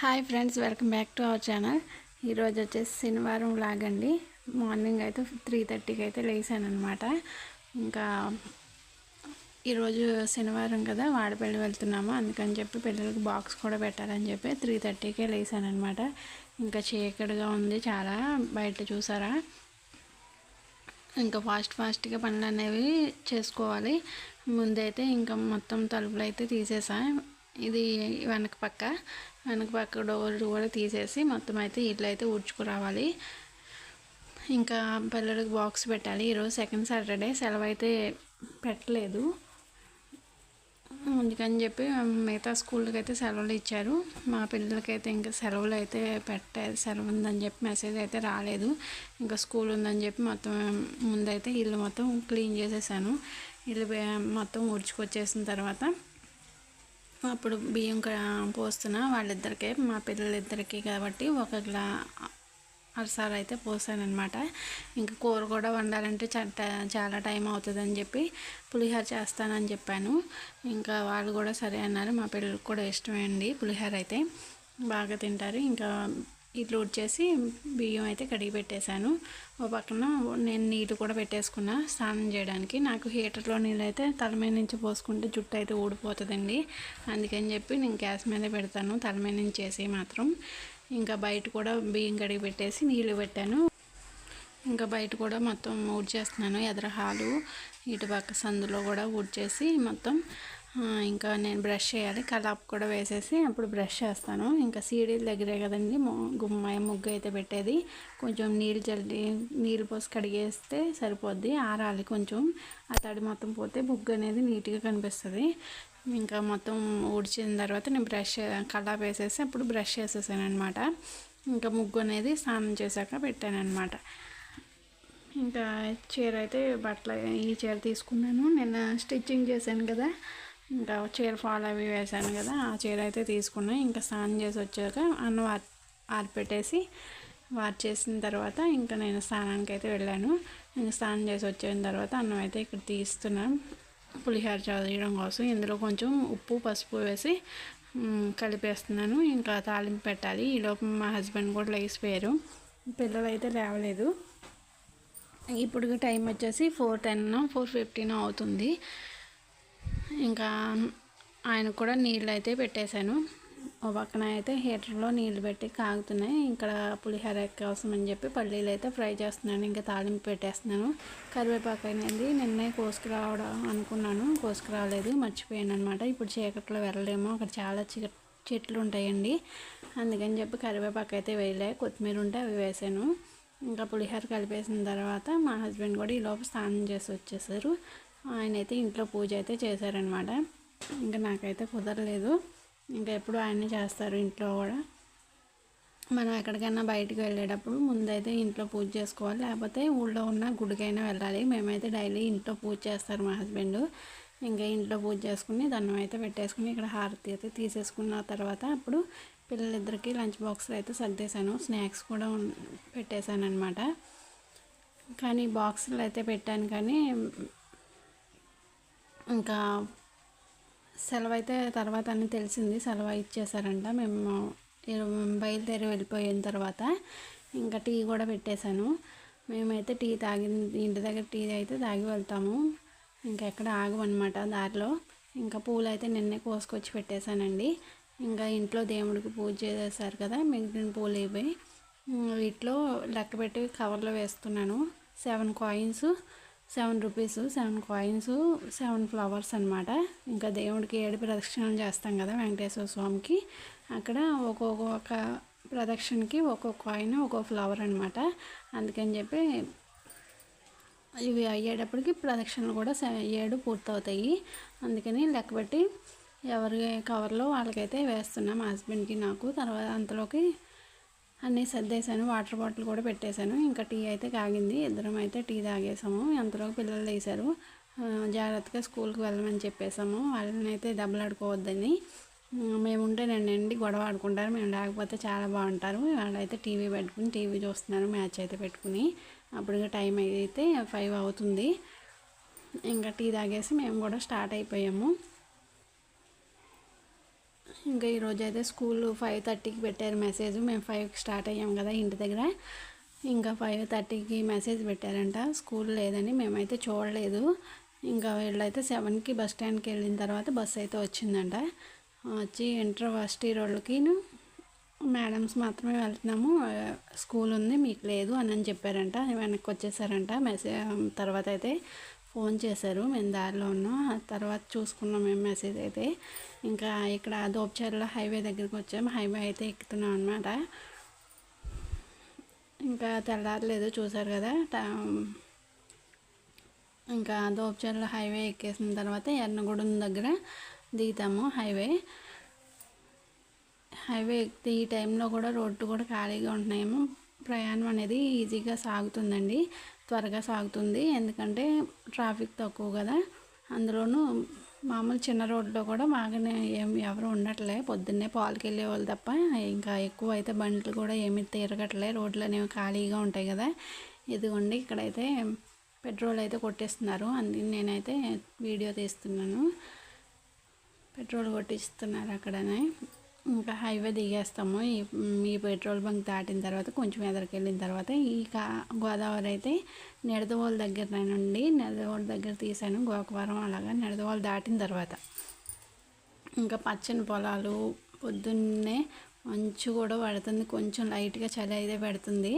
Hi friends welcome back to our channel ఈరోజు వచ్చేసి శనివారం లాగండి. మార్నింగ్ అయితే త్రీ థర్టీకి అయితే లేసాను అనమాట ఇంకా ఈరోజు శనివారం కదా వాడపల్లి వెళ్తున్నాము. అందుకని చెప్పి పిల్లలకి బాక్స్ కూడా పెట్టాలని చెప్పి త్రీ థర్టీకే లేసాను అనమాట ఇంకా చీకటిగా ఉంది చాలా బయట చూసారా? ఇంకా ఫాస్ట్ ఫాస్ట్గా పనులు అనేవి చేసుకోవాలి. ముందైతే ఇంకా మొత్తం తలుపులు అయితే తీసేసా. ఇది వెనక పక్క. వెనక పక్క డోర్ కూడా తీసేసి మొత్తం అయితే ఇల్లు అయితే ఊడ్చుకురావాలి. ఇంకా పిల్లలకి బాక్స్ పెట్టాలి. ఈరోజు సెకండ్ సాటర్డే సెలవు అయితే పెట్టలేదు. అందుకని చెప్పి మిగతా స్కూల్కి అయితే సెలవులు ఇచ్చారు. మా పిల్లలకైతే ఇంకా సెలవులు అయితే పెట్టే సెలవు ఉందని చెప్పి మెసేజ్ అయితే రాలేదు. ఇంకా స్కూల్ ఉందని చెప్పి మొత్తం ముందైతే ఇల్లు మొత్తం క్లీన్ చేసేసాను. ఇల్లు మొత్తం ఊడ్చుకొచ్చేసిన తర్వాత అప్పుడు బియ్యం పోస్తున్నా వాళ్ళిద్దరికే మా పిల్లలిద్దరికి కాబట్టి ఒక గ్లా అరసాలు అయితే పోసానమాట ఇంకా కూర కూడా వండాలంటే చట్ట చాలా టైం అవుతుందని చెప్పి పులిహోర చేస్తానని చెప్పాను. ఇంకా వాళ్ళు కూడా సరే అన్నారు. మా పిల్లలకు కూడా ఇష్టమే అండి పులిహోర అయితే. బాగా తింటారు. ఇంకా ఇట్లా చేసి బియ్యం అయితే కడిగి పెట్టేశాను. ఓ పక్కన నేను నీళ్ళు కూడా పెట్టేసుకున్నా స్నానం చేయడానికి. నాకు హీటర్లో నీళ్ళు అయితే తల మీద నుంచి పోసుకుంటే జుట్టు అయితే ఊడిపోతుందండి. అందుకని చెప్పి నేను గ్యాస్ మీదే పెడతాను. తల మీద నుంచి చేసి మాత్రం. ఇంకా బయట కూడా బియ్యం కడిగి పెట్టేసి నీళ్ళు పెట్టాను. ఇంకా బయట కూడా మొత్తం ఊడ్చేస్తున్నాను. ఎదర హాలు ఇటు పక్క సందులో కూడా ఊడ్చేసి మొత్తం ఇంకా నేను బ్రష్ చేయాలి. కలాప్ కూడా వేసేసి అప్పుడు బ్రష్ చేస్తాను. ఇంకా సీడీల దగ్గరే కదండి. గుమ్మ ముగ్గు అయితే పెట్టేది. కొంచెం నీళ్ళు చల్లి నీళ్ళు పోసి కడిగేస్తే సరిపోద్ది. ఆరాలి కొంచెం. ఆ తడి మొత్తం పోతే ముగ్గు అనేది నీట్గా కనిపిస్తుంది. ఇంకా మొత్తం ఊడ్చిన తర్వాత నేను బ్రష్ కలాప్ వేసేసి అప్పుడు బ్రష్ చేసేసాను అనమాట ఇంకా ముగ్గు అనేది స్నానం చేశాక పెట్టాను అనమాట ఇంకా చీర అయితే బట్టలు ఈ చీర తీసుకున్నాను. నిన్న స్టిచ్చింగ్ చేశాను కదా. ఇంకా చీర ఫాల్ అవి వేసాను కదా ఆ చీర అయితే తీసుకున్నా. ఇంకా స్నానం చేసి వచ్చాక అన్నం ఆరిపెట్టేసి వాట్ చేసిన తర్వాత ఇంకా నేను స్నానానికి అయితే వెళ్ళాను. ఇంకా స్నానం చేసి వచ్చిన తర్వాత అన్నం అయితే ఇక్కడ తీస్తున్నాను పులిహోర చదివడం కోసం ఇందులో కొంచెం ఉప్పు పసుపు వేసి కలిపేస్తున్నాను. ఇంకా తాలింపు పెట్టాలి. ఈలోపు మా హస్బెండ్ కూడా లేచిపోయారు. పిల్లలు అయితే లేవలేదు. ఇప్పుడు టైం వచ్చేసి ఫోర్ టెన్ ఫోర్ ఫిఫ్టీన్ అవుతుంది. ఇంకా ఆయన కూడా నీళ్ళు అయితే పెట్టేశాను. ఓ పక్కన అయితే హీటర్లో నీళ్ళు పెట్టి కాగుతున్నాయి. ఇక్కడ పులిహోర కోసం అని చెప్పి పల్లీలు అయితే ఫ్రై చేస్తున్నాను. ఇంకా తాలింపు పెట్టేస్తున్నాను. కరివేపాకు అనేది నిన్నే కోసుకురావడం అనుకున్నాను. కోసుకురావలేదు మర్చిపోయాను అనమాట ఇప్పుడు చీకట్లో వెళ్ళలేము. అక్కడ చాలా చెట్లు ఉంటాయండి. అందుకని చెప్పి కరివేపాకు అయితే వేయలే. కొత్తిమీర ఉంటే అవి వేసాను. ఇంకా పులిహోర కలిపేసిన తర్వాత మా హస్బెండ్ కూడా ఈ లోపు స్నానం చేసి వచ్చేసారు. ఆయన అయితే ఇంట్లో పూజ అయితే చేశారనమాట. ఇంకా నాకైతే కుదరలేదు. ఇంకా ఎప్పుడు ఆయనే చేస్తారు ఇంట్లో కూడా. మనం ఎక్కడికైనా బయటకు వెళ్ళేటప్పుడు ముందైతే ఇంట్లో పూజ చేసుకోవాలి. లేకపోతే ఊళ్ళో ఉన్న గుడికైనా వెళ్ళాలి. మేమైతే డైలీ ఇంట్లో పూజ చేస్తారు మా హస్బెండ్. ఇంకా ఇంట్లో పూజ చేసుకుని దండం అయితే పెట్టేసుకుని ఇక్కడ హారతి అయితే తీసేసుకున్న తర్వాత అప్పుడు పిల్లలిద్దరికి లంచ్ బాక్స్లో అయితే సర్దేశాను. స్నాక్స్ కూడా పెట్టేశాను అనమాట కానీ బాక్సులు అయితే పెట్టాను కానీ ఇంకా సెలవు అయితే తర్వాత అని తెలిసింది. సెలవు ఇచ్చేసారంట మేము బయలుదేరి వెళ్ళిపోయిన తర్వాత ఇంకా టీ కూడా పెట్టేశాను. మేమైతే టీ తాగి ఇంటి దగ్గర టీ అయితే తాగి వెళ్తాము. ఇంకా ఎక్కడ ఆగమన్నమాట దారిలో. ఇంకా పూలు అయితే నిన్నే కోసుకొచ్చి పెట్టేశానండి. ఇంకా ఇంట్లో దేవుడికి పూజ చేసేసారు కదా మిగిలిన పూలు ఇవి. వీటిలో లెక్క పెట్టి కవర్లో వేస్తున్నాను. Seven coins. Seven rupees seven coins seven flowers అనమాట ఇంకా దేవుడికి ఏడు ప్రదక్షిణలు చేస్తాం కదా వెంకటేశ్వర స్వామికి. అక్కడ ఒక్కొక్క ప్రదక్షిణకి ఒక్కొక్క కాయిన్ ఒక్కొక్క ఫ్లవర్ అనమాట అందుకని చెప్పి ఇవి అయ్యేటప్పటికి ప్రదక్షిణలు కూడా ఏడు పూర్తవుతాయి. అందుకని లెక్కబెట్టి ఎవరి కవర్లో వాళ్ళకైతే వేస్తున్నాం హస్బెండ్కి నాకు. తర్వాత అంతలోకి అన్నీ సర్దేశాను వాటర్ బాటిల్ కూడా పెట్టేశాను. ఇంకా టీ అయితే కాగింది. ఇద్దరం అయితే టీ తాగేసాము అంతలో పిల్లలు వేసారు జాగ్రత్తగా స్కూల్కి వెళ్ళమని చెప్పేసాము వాళ్ళని అయితే దెబ్బలాడుకోవద్దని మేము ఉంటే అండి గొడవ ఆడుకుంటారు. మేము లేకపోతే చాలా బాగుంటారు. వాళ్ళైతే టీవీ పెట్టుకుని టీవీ చూస్తున్నారు. మ్యాచ్ అయితే పెట్టుకుని. అప్పుడు టైం అయితే ఫైవ్ అవుతుంది. ఇంకా టీ తాగేసి మేము కూడా స్టార్ట్ అయిపోయాము. ఇంకా ఈరోజు అయితే స్కూల్ ఫైవ్ థర్టీకి పెట్టారు మెసేజ్ మేము ఫైవ్కి స్టార్ట్ అయ్యాం కదా ఇంటి దగ్గర. ఇంకా ఫైవ్ థర్టీకి మెసేజ్ పెట్టారంట. స్కూల్ లేదని మేమైతే చూడలేదు. ఇంకా వీళ్ళైతే సెవెన్కి బస్ స్టాండ్కి వెళ్ళిన తర్వాత బస్ అయితే వచ్చిందంట. వచ్చి ఇంటర్ ఫస్ట్ ఇయర్ వాళ్ళకి మేడమ్స్ మాత్రమే వెళ్తున్నాము. స్కూల్ ఉంది మీకు లేదు అని అని చెప్పారంట. వెనక్కి వచ్చేసారంట. మెసేజ్ తర్వాత అయితే ఫోన్ చేశారు. మేము దారిలో ఉన్నాం. తర్వాత చూసుకున్నాం. మేము మెసేజ్ అయితే ఇంకా ఇక్కడ దోపచేరులో హైవే దగ్గరికి వచ్చాము హైవే అయితే ఎక్కుతున్నాం అనమాట ఇంకా తెల్లారలేదు. చూసారు కదా. ట- ఇంకా దోపచేరులో హైవే ఎక్కేసిన తర్వాత ఎర్నగూడెం దగ్గర దిగుతాము హైవే. హైవే ఎక్కితే ఈ టైంలో కూడా రోడ్డు కూడా ఖాళీగా ఉంటున్నాయేమో. ప్రయాణం అనేది ఈజీగా సాగుతుందండి. త్వరగా సాగుతుంది. ఎందుకంటే ట్రాఫిక్ తక్కువ కదా. అందులోనూ మామూలు చిన్న రోడ్లో కూడా బాగానే ఏం ఎవరు ఉండట్లే. పొద్దున్నే పాలకి వెళ్ళే వాళ్ళు తప్ప ఇంకా ఎక్కువ అయితే బండ్లు కూడా ఏమి తిరగట్లే. రోడ్లు అనేవి ఖాళీగా ఉంటాయి కదా. ఇదిగోండి ఇక్కడైతే పెట్రోల్ అయితే కొట్టేస్తున్నారు. అందుకని నేనైతే వీడియో తీస్తున్నాను. పెట్రోల్ కొట్టిస్తున్నారు అక్కడనే. ఇంకా హైవే దిగేస్తాము. ఈ ఈ పెట్రోల్ బంక్ దాటిన తర్వాత కొంచెం ఎదరికి వెళ్ళిన తర్వాత ఈ కా గోదావరి అయితే నిడదవోలు దగ్గర నుండి నిడదవోలు దగ్గర తీసాను. గోకవరం అలాగా నిడదవోలు దాటిన తర్వాత. ఇంకా పచ్చని పొలాలు పొద్దున్నే మంచు కూడా పడుతుంది. కొంచెం లైట్గా చలి అయితే పెడుతుంది.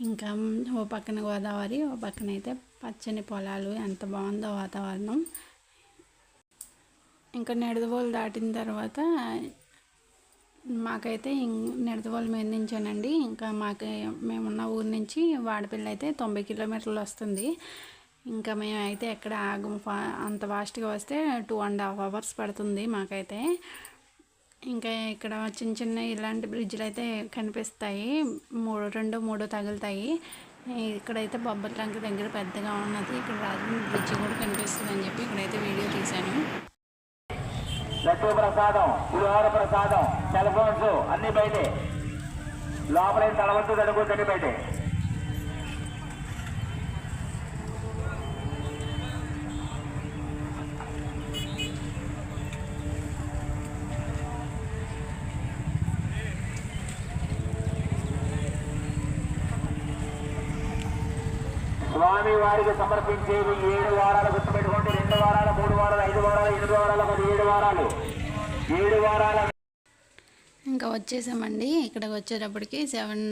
ఇంకా ఓ పక్కన గోదావరి ఓ పక్కన అయితే పచ్చని పొలాలు. ఎంత బాగుందో వాతావరణం. ఇంకా నిడదవోలు దాటిన తర్వాత మాకైతే నిడదవోలు మీద నుంచానండి. ఇంకా మాకు మేమున్న ఊరు నుంచి వాడపల్లి అయితే తొంభై కిలోమీటర్లు వస్తుంది. ఇంకా మేమైతే ఎక్కడ ఆగం ఫా అంత ఫాస్ట్గా వస్తే టూ అండ్ హాఫ్ అవర్స్ పడుతుంది మాకైతే. ఇంకా ఇక్కడ చిన్న చిన్న ఇలాంటి బ్రిడ్జ్లు అయితే కనిపిస్తాయి. మూడు రెండు మూడు తగులుతాయి. ఇక్కడైతే బొబ్బర్ లంక దగ్గర పెద్దగా ఉన్నది. ఇక్కడ రాజమండ్రి బ్రిడ్జ్ కూడా కనిపిస్తుంది అని చెప్పి ఇక్కడైతే వీడియో తీశాను. లడ్డూ ప్రసాదం పులిహోర ప్రసాదం సెల్ ఫోన్స్ అన్ని బయటే. లోపలే తడవద్దు తడుగుద్దని బయటే. వారికి సమర్పించేది ఏడు వారాలు గుర్తుపెట్టుకోండి. రెండు వారాలు మూడు వారాలు ఐదు వారాలు ఎనిమిది వారాలు పది ఏడు వారాలు. ఏడు వారాల. ఇంకా వచ్చేసామండి. ఇక్కడికి వచ్చేటప్పటికి సెవెన్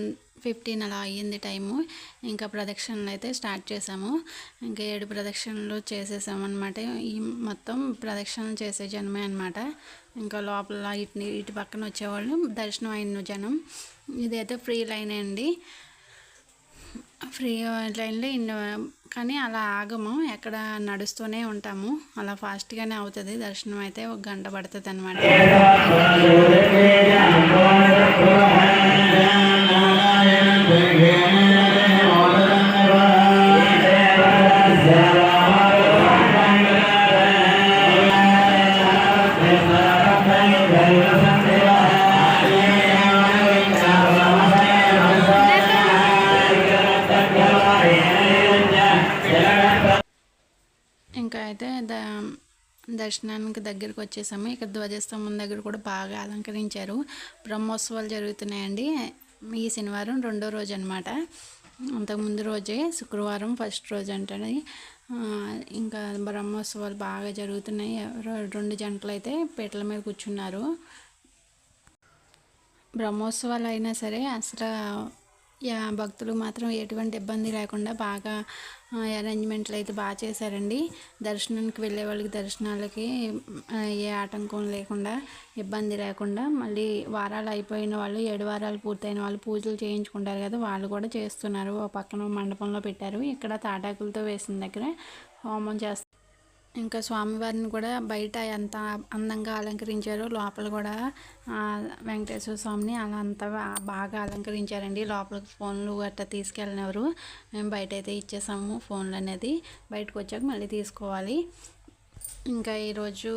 ఫిఫ్టీన్ అలా అయ్యింది టైము. ఇంకా ప్రదక్షిణలు అయితే స్టార్ట్ చేసాము ఇంకా ఏడు ప్రదక్షిణలు చేసేసామన్నమాట. ఈ మొత్తం ప్రదక్షిణలు చేసే జనమే అనమాట ఇంకా లోపల ఇటు ఇటు పక్కన వచ్చేవాళ్ళు దర్శనం అయిన జనం. ఇదైతే ఫ్రీ లైన్ అండి. ఫ్రీ లైన్లో ఇన్ని కానీ అలా ఆగము. ఎక్కడ నడుస్తూనే ఉంటాము. అలా ఫాస్ట్గానే అవుతుంది. దర్శనం అయితే ఒక గంట పడుతుంది అనమాట ఇంకా అయితే ద దర్శనానికి దగ్గరికి వచ్చేసాము. ఇక్కడ ధ్వజస్తంభం దగ్గర కూడా బాగా అలంకరించారు. బ్రహ్మోత్సవాలు జరుగుతున్నాయండి. ఈ శనివారం రెండో రోజు అనమాట అంతకుముందు రోజే శుక్రవారం ఫస్ట్ రోజు అంటే ఇంకా బ్రహ్మోత్సవాలు బాగా జరుగుతున్నాయి. ఎవరో రెండు జంటలు అయితే పీటల మీద కూర్చున్నారు. బ్రహ్మోత్సవాలు అయినా సరే అసలు భక్తులు మాత్రం ఎటువంటి ఇబ్బంది లేకుండా బాగా అరేంజ్మెంట్లు అయితే బాగా చేశారండి. దర్శనానికి వెళ్ళే వాళ్ళకి దర్శనాలకి ఏ ఆటంకం లేకుండా ఇబ్బంది లేకుండా మళ్ళీ వారాలు అయిపోయిన వాళ్ళు ఏడు వారాలు పూర్తయిన వాళ్ళు పూజలు చేయించుకుంటారు కదా వాళ్ళు కూడా చేస్తున్నారు. ఓ పక్కన మండపంలో పెట్టారు. ఇక్కడ తాటాకులతో వేసిన దగ్గర హోమం చేస్తారు ఇంకా స్వామివారిని కూడా బయట ఎంత అందంగా అలంకరించారో లోపల కూడా వెంకటేశ్వర స్వామిని అలా అంత బాగా అలంకరించారండి. లోపలికి ఫోన్లు గట్టా తీసుకెళ్ళినవారు. మేము బయట అయితే ఇచ్చేసాము ఫోన్లు అనేది బయటకు వచ్చాక మళ్ళీ తీసుకోవాలి. ఇంకా ఈరోజు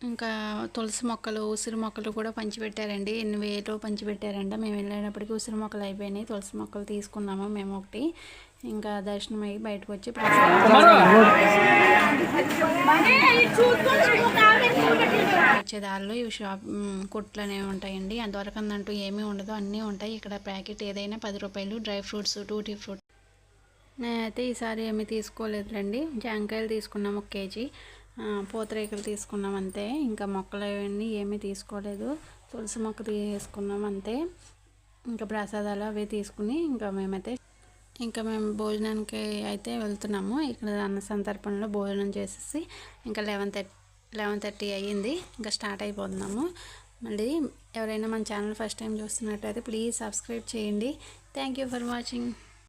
ఇంకా తులసి మొక్కలు ఉసిరి మొక్కలు కూడా పంచిపెట్టారండి. ఎన్ని వేలో పంచిపెట్టారంట. మేము వెళ్ళేటప్పటికి ఉసిరి మొక్కలు అయిపోయినాయి. తులసి మొక్కలు తీసుకున్నాము మేము ఒకటి. ఇంకా దర్శనం అయ్యి బయటకు వచ్చి వచ్చే దారిలో ఇవి షాప్ కుట్లు అనేవి ఉంటాయండి. అంతవరకు అందంటూ ఏమీ ఉండదు. అన్నీ ఉంటాయి. ఇక్కడ ప్యాకెట్ ఏదైనా పది రూపాయలు డ్రై ఫ్రూట్స్ టూటీ ఫ్రూట్. నేనైతే ఈసారి ఏమీ తీసుకోలేదులేండి. జాంకాయలు తీసుకున్నాం ఒక కేజీ. పూతరేకులు తీసుకున్నాం అంతే. ఇంకా మొక్కలు అవన్నీ ఏమీ తీసుకోలేదు. తులసి మొక్క తీసుకున్నాం అంతే. ఇంకా ప్రసాదాలు అవి తీసుకుని ఇంకా మేమైతే ఇంకా మేము భోజనానికి అయితే వెళ్తున్నాము. ఇక్కడ అన్న సందర్భంలో భోజనం చేసేసి ఇంకా లెవెన్ థర్టీ లెవెన్ థర్టీ అయ్యింది. ఇంకా స్టార్ట్ అయిపోతున్నాము. మళ్ళీ ఎవరైనా మన ఛానల్ ఫస్ట్ టైం చూస్తున్నట్టయితే ప్లీజ్ సబ్స్క్రైబ్ చేయండి. Thank you for watching.